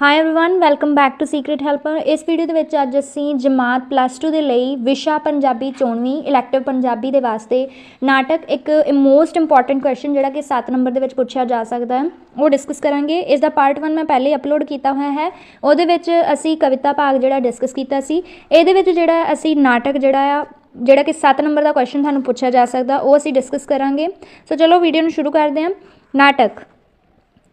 hi everyone welcome back to secret helper ਇਸ video ਦੇ ਵਿੱਚ ਅੱਜ ਅਸੀਂ ਜਮਾਤ ਪਲੱਸ 2 ਦੇ ਲਈ ਵਿਸ਼ਾ ਪੰਜਾਬੀ ਚੋਣਵੀਂ ਇਲੈਕਟਿਵ ਪੰਜਾਬੀ ਦੇ ਵਾਸਤੇ ਨਾਟਕ ਇੱਕ ਮੋਸਟ ਇੰਪੋਰਟੈਂਟ ਕੁਐਸਚਨ ਜਿਹੜਾ ਕਿ 7 ਨੰਬਰ ਦੇ ਵਿੱਚ ਪੁੱਛਿਆ ਜਾ ਸਕਦਾ ਹੈ ਉਹ ਡਿਸਕਸ ਕਰਾਂਗੇ ਇਸ ਦਾ ਪਾਰਟ 1 ਮੈਂ ਪਹਿਲੇ ਅਪਲੋਡ ਕੀਤਾ ਹੋਇਆ ਹੈ ਉਹਦੇ ਵਿੱਚ ਅਸੀਂ ਕਵਿਤਾ ਭਾਗ ਜਿਹੜਾ ਡਿਸਕਸ ਕੀਤਾ ਸੀ ਇਹਦੇ ਵਿੱਚ ਜਿਹੜਾ ਅਸੀਂ ਨਾਟਕ ਜਿਹੜਾ ਆ ਜਿਹੜਾ ਕਿ 7 ਨੰਬਰ ਦਾ ਕੁਐਸਚਨ ਤੁਹਾਨੂੰ ਪੁੱਛਿਆ ਜਾ ਸਕਦਾ ਉਹ ਅਸੀਂ ਡਿਸਕਸ ਕਰਾਂਗੇ ਸੋ ਚਲੋ ਵੀਡੀਓ ਨੂੰ ਸ਼ੁਰੂ ਕਰਦੇ ਹਾਂ ਨਾਟਕ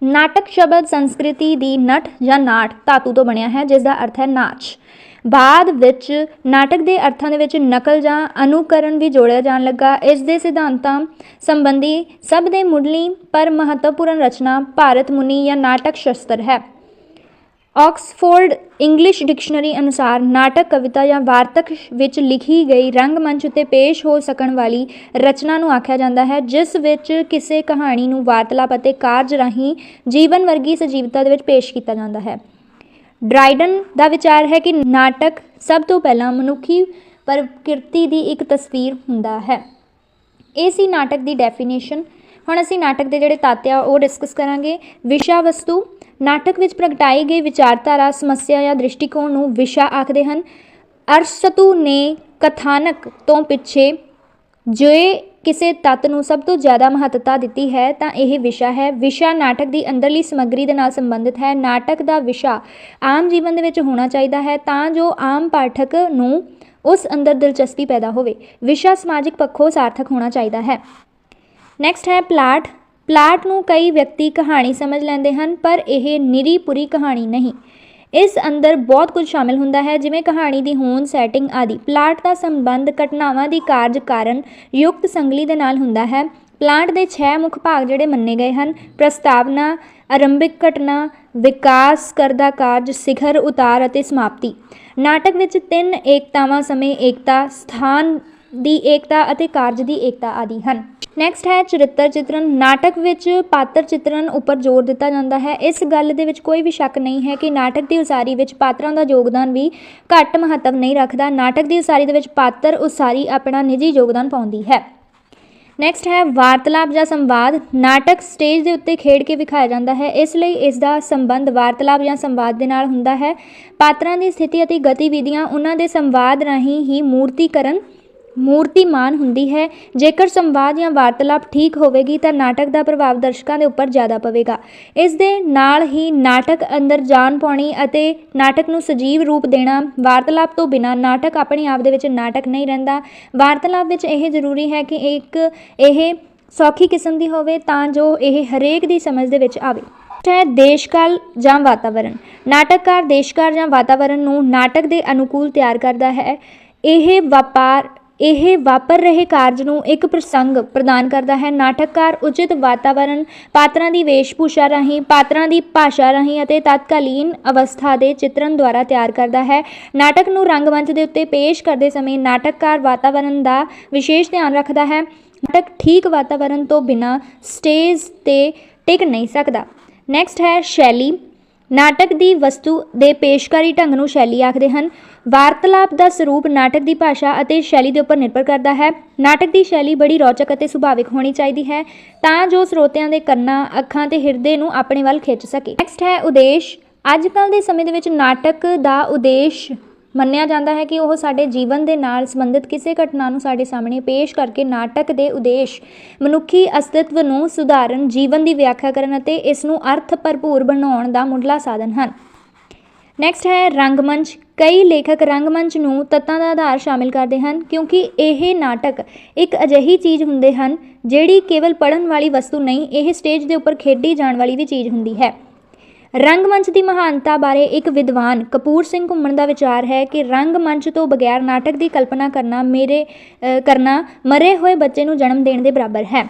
ਨਾਟਕ ਸ਼ਬਦ ਸੰਸਕ੍ਰਿਤੀ ਦੀ ਨਟ ਜਾਂ ਨਾਟ ਧਾਤੂ ਤੋਂ ਬਣਿਆ ਹੈ ਜਿਸ ਦਾ ਅਰਥ ਹੈ ਨਾਚ। ਬਾਅਦ ਵਿੱਚ ਨਾਟਕ ਦੇ ਅਰਥਾਂ ਦੇ ਵਿੱਚ ਨਕਲ ਜਾਂ ਅਨੁਕਰਨ ਵੀ ਜੋੜਿਆ ਜਾਣ ਲੱਗਾ। ਇਸ ਦੇ ਸਿਧਾਂਤਾਂ ਸੰਬੰਧੀ ਸਭ ਦੇ ਮੁੱਢਲੀ ਪਰ ਮਹੱਤਵਪੂਰਨ ਰਚਨਾ ਭਾਰਤ ਮੁਨੀ ਜਾਂ ਨਾਟਕ ਸ਼ਸਤਰ ਹੈ। ਆਕਸਫੋਰਡ ਇੰਗਲਿਸ਼ ਡਿਕਸ਼ਨਰੀ ਅਨੁਸਾਰ ਨਾਟਕ, ਕਵਿਤਾ ਜਾਂ ਵਾਰਤਕ ਵਿੱਚ ਲਿਖੀ ਗਈ ਰੰਗਮੰਚ ਉੱਤੇ ਪੇਸ਼ ਹੋ ਸਕਣ ਵਾਲੀ ਰਚਨਾ ਨੂੰ ਆਖਿਆ ਜਾਂਦਾ ਹੈ, ਜਿਸ ਵਿੱਚ ਕਿਸੇ ਕਹਾਣੀ ਨੂੰ ਵਾਰਤਾਲਾਪ ਅਤੇ ਕਾਰਜ ਰਾਹੀਂ ਜੀਵਨ ਵਰਗੀ ਸਜੀਵਤਾ ਦੇ ਵਿੱਚ ਪੇਸ਼ ਕੀਤਾ ਜਾਂਦਾ ਹੈ। ਡਰਾਈਡਨ ਦਾ ਵਿਚਾਰ ਹੈ ਕਿ ਨਾਟਕ ਸਭ ਤੋਂ ਪਹਿਲਾਂ ਮਨੁੱਖੀ ਪ੍ਰਕਿਰਤੀ ਦੀ ਇੱਕ ਤਸਵੀਰ ਹੁੰਦਾ ਹੈ। ਇਹ ਸੀ ਨਾਟਕ ਦੀ ਡੈਫੀਨੇਸ਼ਨ ਹੁਣ ਅਸੀਂ ਨਾਟਕ ਦੇ ਜਿਹੜੇ ਤੱਤ ਆ, ਉਹ ਡਿਸਕਸ ਕਰਾਂਗੇ। ਵਿਸ਼ਾ ਵਸਤੂ ਨਾਟਕ ਵਿੱਚ ਪ੍ਰਗਟਾਈ ਗਈ ਵਿਚਾਰਧਾਰਾ, ਸਮੱਸਿਆ ਜਾਂ ਦ੍ਰਿਸ਼ਟੀਕੋਣ ਨੂੰ ਵਿਸ਼ਾ ਆਖਦੇ ਹਨ। ਅਰਸਤੂ ਨੇ ਕਥਾਨਕ ਤੋਂ ਪਿੱਛੇ ਜੇ ਕਿਸੇ ਤੱਤ ਨੂੰ ਸਭ ਤੋਂ ਜ਼ਿਆਦਾ ਮਹੱਤਤਾ ਦਿੱਤੀ ਹੈ ਤਾਂ ਇਹ ਵਿਸ਼ਾ ਹੈ। ਵਿਸ਼ਾ ਨਾਟਕ ਦੀ ਅੰਦਰਲੀ ਸਮੱਗਰੀ ਦੇ ਨਾਲ ਸੰਬੰਧਿਤ ਹੈ। ਨਾਟਕ ਦਾ ਵਿਸ਼ਾ ਆਮ ਜੀਵਨ ਦੇ ਵਿੱਚ ਹੋਣਾ ਚਾਹੀਦਾ ਹੈ ਤਾਂ ਜੋ ਆਮ ਪਾਠਕ ਨੂੰ ਉਸ ਅੰਦਰ ਦਿਲਚਸਪੀ ਪੈਦਾ ਹੋਵੇ। ਵਿਸ਼ਾ ਸਮਾਜਿਕ ਪੱਖੋਂ ਸਾਰਥਕ ਹੋਣਾ ਚਾਹੀਦਾ ਹੈ। ਨੈਕਸਟ ਹੈ ਪਲਾਟ। ਪਲਾਟ ਨੂੰ ਕਈ ਵਿਅਕਤੀ ਕਹਾਣੀ ਸਮਝ ਲੈਂਦੇ ਹਨ, ਪਰ ਇਹ ਨਿਰੀ ਪੂਰੀ ਕਹਾਣੀ ਨਹੀਂ। ਇਸ ਅੰਦਰ ਬਹੁਤ ਕੁਝ ਸ਼ਾਮਿਲ ਹੁੰਦਾ ਹੈ, ਜਿਵੇਂ ਕਹਾਣੀ ਦੀ ਹੋਣ ਸੈਟਿੰਗ ਆਦਿ। ਪਲਾਟ ਦਾ ਸੰਬੰਧ ਘਟਨਾਵਾਂ ਦੀ ਕਾਰਜ ਕਾਰਨ ਯੁਕਤ ਸੰਗਲੀ ਦੇ ਨਾਲ ਹੁੰਦਾ ਹੈ। ਪਲਾਟ ਦੇ 6 ਮੁੱਖ ਭਾਗ ਜਿਹੜੇ ਮੰਨੇ ਗਏ ਹਨ, ਪ੍ਰਸਤਾਵਨਾ, ਆਰੰਭਿਕ ਘਟਨਾ, ਵਿਕਾਸ ਕਰਦਾ ਕਾਰਜ, ਸਿਖਰ, ਉਤਾਰ ਅਤੇ ਸਮਾਪਤੀ। ਨਾਟਕ ਵਿੱਚ ਤਿੰਨ ਏਕਤਾਵਾਂ ਸਮੇਂ ਏਕਤਾ, ਸਥਾਨ ਦੀ ਏਕਤਾ ਅਤੇ ਕਾਰਜ ਦੀ ਏਕਤਾ ਆਦਿ ਹਨ। ਨੈਕਸਟ ਹੈ ਚਰਿੱਤਰ ਚਿਤਰਨ ਨਾਟਕ ਵਿੱਚ ਪਾਤਰ ਚਿਤਰਨ ਉੱਪਰ ਜ਼ੋਰ ਦਿੱਤਾ ਜਾਂਦਾ ਹੈ। ਇਸ ਗੱਲ ਦੇ ਵਿੱਚ ਕੋਈ ਵੀ ਸ਼ੱਕ ਨਹੀਂ ਹੈ ਕਿ ਨਾਟਕ ਦੀ ਉਸਾਰੀ ਵਿੱਚ ਪਾਤਰਾਂ ਦਾ ਯੋਗਦਾਨ ਵੀ ਘੱਟ ਮਹੱਤਵ ਨਹੀਂ ਰੱਖਦਾ। ਨਾਟਕ ਦੀ ਉਸਾਰੀ ਦੇ ਵਿੱਚ ਪਾਤਰ ਉਸਾਰੀ ਆਪਣਾ ਨਿੱਜੀ ਯੋਗਦਾਨ ਪਾਉਂਦੀ ਹੈ। ਨੈਕਸਟ ਹੈ ਵਾਰਤਲਾਪ ਜਾਂ ਸੰਵਾਦ। ਨਾਟਕ ਸਟੇਜ ਦੇ ਉੱਤੇ ਖੇਡ ਕੇ ਵਿਖਾਇਆ ਜਾਂਦਾ ਹੈ। ਇਸ ਲਈ ਇਸ ਦਾ ਸੰਬੰਧ ਵਾਰਤਲਾਪ ਜਾਂ ਸੰਵਾਦ ਦੇ ਨਾਲ ਹੁੰਦਾ ਹੈ। ਪਾਤਰਾਂ ਦੀ ਸਥਿਤੀ ਅਤੇ ਗਤੀਵਿਧੀਆਂ ਉਹਨਾਂ ਦੇ ਸੰਵਾਦ ਰਾਹੀਂ ਹੀ ਮੂਰਤੀਕਰਨ ਮੂਰਤੀਮਾਨ ਹੁੰਦੀ ਹੈ। ਜੇਕਰ ਸੰਵਾਦ ਜਾਂ ਵਾਰਤਾਲਾਪ ਠੀਕ ਹੋਵੇਗੀ, ਤਾਂ ਨਾਟਕ ਦਾ ਪ੍ਰਭਾਵ ਦਰਸ਼ਕਾਂ ਦੇ ਉੱਪਰ ਜ਼ਿਆਦਾ ਪਵੇਗਾ। ਇਸ ਦੇ ਨਾਲ ਹੀ ਨਾਟਕ ਅੰਦਰ ਜਾਨ ਪਾਉਣੀ ਅਤੇ ਨਾਟਕ ਨੂੰ ਸਜੀਵ ਰੂਪ ਦੇਣਾ, ਵਾਰਤਾਲਾਪ ਤੋਂ ਬਿਨਾ ਨਾਟਕ ਆਪਣੇ ਆਪ ਦੇ ਵਿੱਚ ਨਾਟਕ ਨਹੀਂ ਰਹਿੰਦਾ। ਵਾਰਤਾਲਾਪ ਵਿੱਚ ਇਹ ਜ਼ਰੂਰੀ ਹੈ ਕਿ ਇੱਕ ਇਹ ਸੌਖੀ ਕਿਸਮ ਦੀ ਹੋਵੇ, ਤਾਂ ਜੋ ਇਹ ਹਰੇਕ ਦੀ ਸਮਝ ਦੇ ਵਿੱਚ ਆਵੇ। ਹੈ ਦੇਸ਼ਕਾਲ ਜਾਂ ਵਾਤਾਵਰਣ। ਨਾਟਕਕਾਰ ਦੇਸ਼ਕਾਰ ਜਾਂ ਵਾਤਾਵਰਣ ਨੂੰ ਨਾਟਕ ਦੇ ਅਨੁਕੂਲ ਤਿਆਰ ਕਰਦਾ ਹੈ। ਇਹ ਵਪਾਰ ਇਹ ਵਾਪਰ ਰਹੇ ਕਾਰਜ ਨੂੰ ਇੱਕ ਪ੍ਰਸੰਗ ਪ੍ਰਦਾਨ ਕਰਦਾ ਹੈ। ਨਾਟਕਕਾਰ ਉਚਿਤ ਵਾਤਾਵਰਣ ਪਾਤਰਾਂ ਦੀ ਵੇਸ਼ਭੂਸ਼ਾ ਰਾਹੀਂ, ਪਾਤਰਾਂ ਦੀ ਭਾਸ਼ਾ ਰਾਹੀਂ ਅਤੇ ਤਤਕਾਲੀਨ ਅਵਸਥਾ ਦੇ ਚਿਤਰਨ ਦੁਆਰਾ ਤਿਆਰ ਕਰਦਾ ਹੈ। ਨਾਟਕ ਨੂੰ ਰੰਗਮੰਚ ਦੇ ਉੱਤੇ ਪੇਸ਼ ਕਰਦੇ ਸਮੇਂ ਨਾਟਕਕਾਰ ਵਾਤਾਵਰਣ ਦਾ ਵਿਸ਼ੇਸ਼ ਧਿਆਨ ਰੱਖਦਾ ਹੈ। ਨਾਟਕ ਠੀਕ ਵਾਤਾਵਰਣ ਤੋਂ ਬਿਨਾ ਸਟੇਜ ਤੇ ਟਿਕ ਨਹੀਂ ਸਕਦਾ। ਨੈਕਸਟ ਹੈ ਸ਼ੈਲੀ। ਨਾਟਕ ਦੀ ਵਸਤੂ ਦੇ ਪੇਸ਼ਕਾਰੀ ਢੰਗ ਨੂੰ ਸ਼ੈਲੀ ਆਖਦੇ ਹਨ। ਵਾਰਤਾਲਾਪ ਦਾ ਸਰੂਪ ਨਾਟਕ ਦੀ ਭਾਸ਼ਾ ਅਤੇ ਸ਼ੈਲੀ ਦੇ ਉੱਪਰ ਨਿਰਭਰ ਕਰਦਾ ਹੈ। ਨਾਟਕ ਦੀ ਸ਼ੈਲੀ ਬੜੀ ਰੌਚਕ ਅਤੇ ਸੁਭਾਵਿਕ ਹੋਣੀ ਚਾਹੀਦੀ ਹੈ, ਤਾਂ ਜੋ ਸਰੋਤਿਆਂ ਦੇ ਕੰਨਾਂ, ਅੱਖਾਂ ਤੇ ਹਿਰਦੇ ਨੂੰ ਆਪਣੇ ਵੱਲ ਖਿੱਚ ਸਕੇ। ਨੈਕਸਟ ਹੈ ਉਦੇਸ਼। ਅੱਜ ਕੱਲ ਦੇ ਸਮੇਂ ਦੇ ਵਿੱਚ ਨਾਟਕ ਦਾ ਉਦੇਸ਼ ਮੰਨਿਆ ਜਾਂਦਾ ਹੈ ਕਿ ਉਹ ਸਾਡੇ ਜੀਵਨ ਦੇ ਨਾਲ ਸੰਬੰਧਿਤ ਕਿਸੇ ਘਟਨਾ ਨੂੰ ਸਾਡੇ ਸਾਹਮਣੇ ਪੇਸ਼ ਕਰਕੇ ਨਾਟਕ ਦੇ ਉਦੇਸ਼, ਮਨੁੱਖੀ ਅਸਤਿਤਵ ਨੂੰ ਸੁਧਾਰਨ, ਜੀਵਨ ਦੀ ਵਿਆਖਿਆ ਕਰਨ ਅਤੇ ਇਸ ਨੂੰ ਅਰਥ ਭਰਪੂਰ ਬਣਾਉਣ ਦਾ ਮੁੱਢਲਾ ਸਾਧਨ ਹਨ। ਨੈਕਸਟ ਹੈ ਰੰਗਮੰਚ। ਕਈ ਲੇਖਕ ਰੰਗਮੰਚ ਨੂੰ ਤੱਤਾਂ ਦਾ ਆਧਾਰ ਸ਼ਾਮਿਲ ਕਰਦੇ ਹਨ ਕਿਉਂਕਿ ਇਹ ਨਾਟਕ ਇੱਕ ਅਜਿਹੀ ਚੀਜ਼ ਹੁੰਦੇ ਹਨ ਜਿਹੜੀ ਕੇਵਲ ਪੜਨ ਵਾਲੀ ਵਸਤੂ ਨਹੀਂ, ਇਹ ਸਟੇਜ ਦੇ ਉੱਪਰ ਖੇਡੀ ਜਾਣ ਵਾਲੀ ਵੀ ਚੀਜ਼ ਹੁੰਦੀ ਹੈ। ਰੰਗਮੰਚ ਦੀ ਮਹਾਨਤਾ ਬਾਰੇ ਇੱਕ ਵਿਦਵਾਨ ਕਪੂਰ ਸਿੰਘ ਘੁੰਮਣ ਦਾ ਵਿਚਾਰ ਹੈ ਕਿ ਰੰਗਮੰਚ ਤੋਂ ਬਗੈਰ ਨਾਟਕ ਦੀ ਕਲਪਨਾ ਕਰਨਾ ਮੇਰੇ ਕਰਨਾ ਮਰੇ ਹੋਏ ਬੱਚੇ ਨੂੰ ਜਨਮ ਦੇਣ ਦੇ ਬਰਾਬਰ ਹੈ।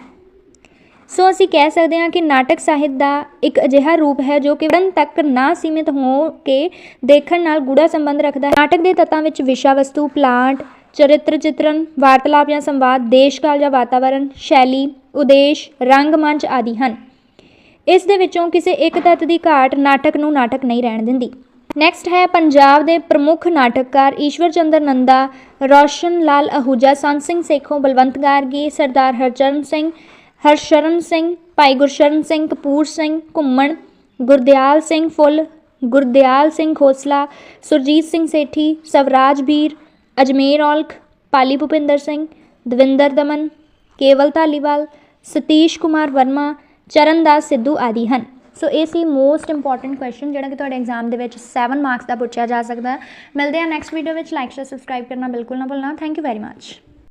ਸੋ ਅਸੀਂ ਕਹਿ ਸਕਦੇ ਹਾਂ ਕਿ ਨਾਟਕ ਸਾਹਿਤ ਦਾ ਇੱਕ ਅਜਿਹਾ ਰੂਪ ਹੈ ਜੋ ਕਿ ਵੜਨ ਤੱਕ ਨਾ ਸੀਮਿਤ ਹੋ ਕੇ ਦੇਖਣ ਨਾਲ ਗੂੜਾ ਸੰਬੰਧ ਰੱਖਦਾ ਹੈ। ਨਾਟਕ ਦੇ ਤੱਤਾਂ ਵਿੱਚ ਵਿਸ਼ਾ ਵਸਤੂ ਪਲਾਂਟ, ਚਰਿੱਤਰ ਚਿਤਰਨ, ਵਾਰਤਾਲਾਪ ਜਾਂ ਸੰਵਾਦ, ਦੇਸ਼ ਕਾਲ ਜਾਂ ਵਾਤਾਵਰਣ, ਸ਼ੈਲੀ, ਉਦੇਸ਼, ਰੰਗਮੰਚ ਆਦਿ ਹਨ। ਇਸ ਦੇ ਵਿੱਚੋਂ ਕਿਸੇ ਇੱਕ ਤੱਤ ਦੀ ਘਾਟ ਨਾਟਕ ਨੂੰ ਨਾਟਕ ਨਹੀਂ ਰਹਿਣ ਦਿੰਦੀ। ਨੈਕਸਟ ਹੈ ਪੰਜਾਬ ਦੇ ਪ੍ਰਮੁੱਖ ਨਾਟਕਕਾਰ ਈਸ਼ਵਰ ਚੰਦਰ ਨੰਦਾ, ਰੋਸ਼ਨ ਲਾਲ ਅਹੂਜਾ, ਸੰਤ ਸਿੰਘ ਸੇਖੋਂ ਬਲਵੰਤ ਗਾਰਗੀ, ਸਰਦਾਰ ਹਰਚਰਨ ਸਿੰਘ, ਹਰਸ਼ਰਨ ਸਿੰਘ, ਭਾਈ ਗੁਰਸ਼ਰਨ ਸਿੰਘ ਕਪੂਰ ਸਿੰਘ, ਘੁੰਮਣ, ਗੁਰਦਿਆਲ ਸਿੰਘ ਫੁੱਲ, ਗੁਰਦਿਆਲ ਸਿੰਘ ਖੋਸਲਾ, ਸੁਰਜੀਤ ਸਿੰਘ ਸੇਠੀ, ਸਵਰਾਜ ਵੀਰ, ਅਜਮੇਰ ਔਲਖ, ਪਾਲੀ ਭੁਪਿੰਦਰ ਸਿੰਘ, ਦਵਿੰਦਰ ਦਮਨ, ਕੇਵਲ ਧਾਲੀਵਾਲ, ਸਤੀਸ਼ ਕੁਮਾਰ ਵਰਮਾ ਚਰਨਦਾਸ ਸਿੱਧੂ ਆਦਿ ਹਨ। ਸੋ ਇਹ ਸੀ ਮੋਸਟ ਇੰਪੋਰਟੈਂਟ ਕੁਐਸਚਨ ਜਿਹੜਾ ਕਿ ਤੁਹਾਡੇ ਐਗਜ਼ਾਮ ਦੇ ਵਿੱਚ 7 ਮਾਰਕਸ ਦਾ ਪੁੱਛਿਆ ਜਾ ਸਕਦਾ ਹੈ। ਮਿਲਦੇ ਆ ਨੈਕਸਟ ਵੀਡੀਓ ਵਿੱਚ। ਲਾਈਕ ਸ਼ੇਅਰ ਸਬਸਕ੍ਰਾਈਬ ਕਰਨਾ ਬਿਲਕੁਲ ਨਾ ਭੁੱਲਣਾ। Thank you very much